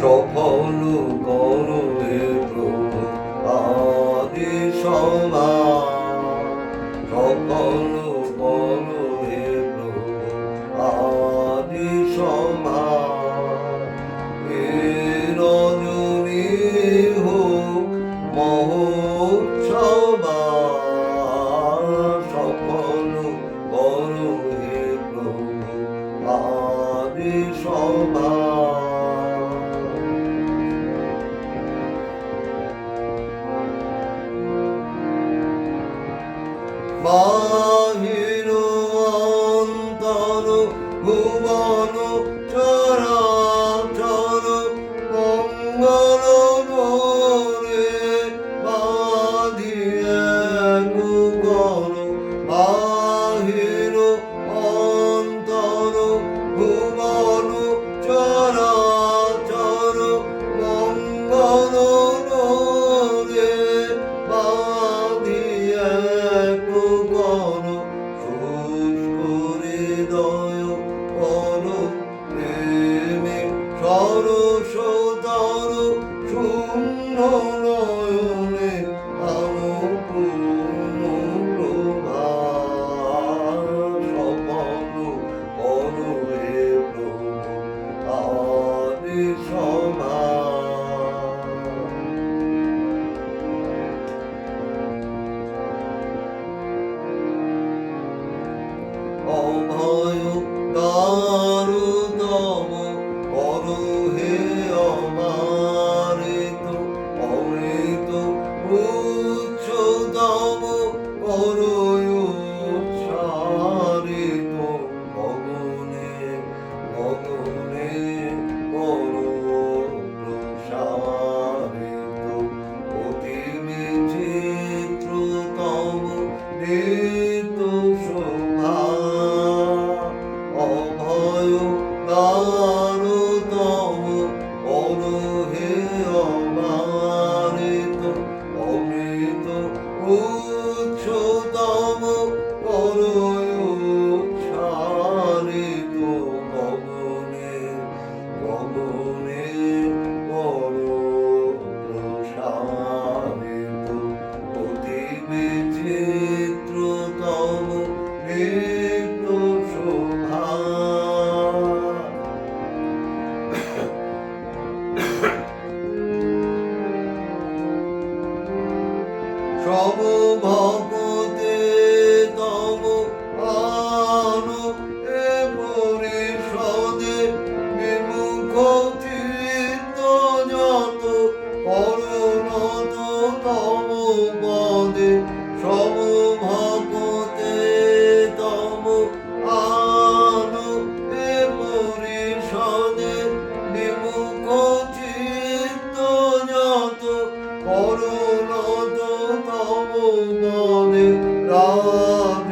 সফল করো Oh. করো সদর শূন্য নয়নে আলো পূর্ণ প্রভা সপন করো হে প্রভু আরে সভা অভয় দারু দম তারতম অনুহে অমারিত অমৃত ও প্রভ ভগতে তব আনু এ পরিষদে বিমুখ তীর্থ যত করণত তব পদে সব ভগতে তব আনু এ পরিষদে বিমুখ তীর্থ যত করণ Rabbani Rabbani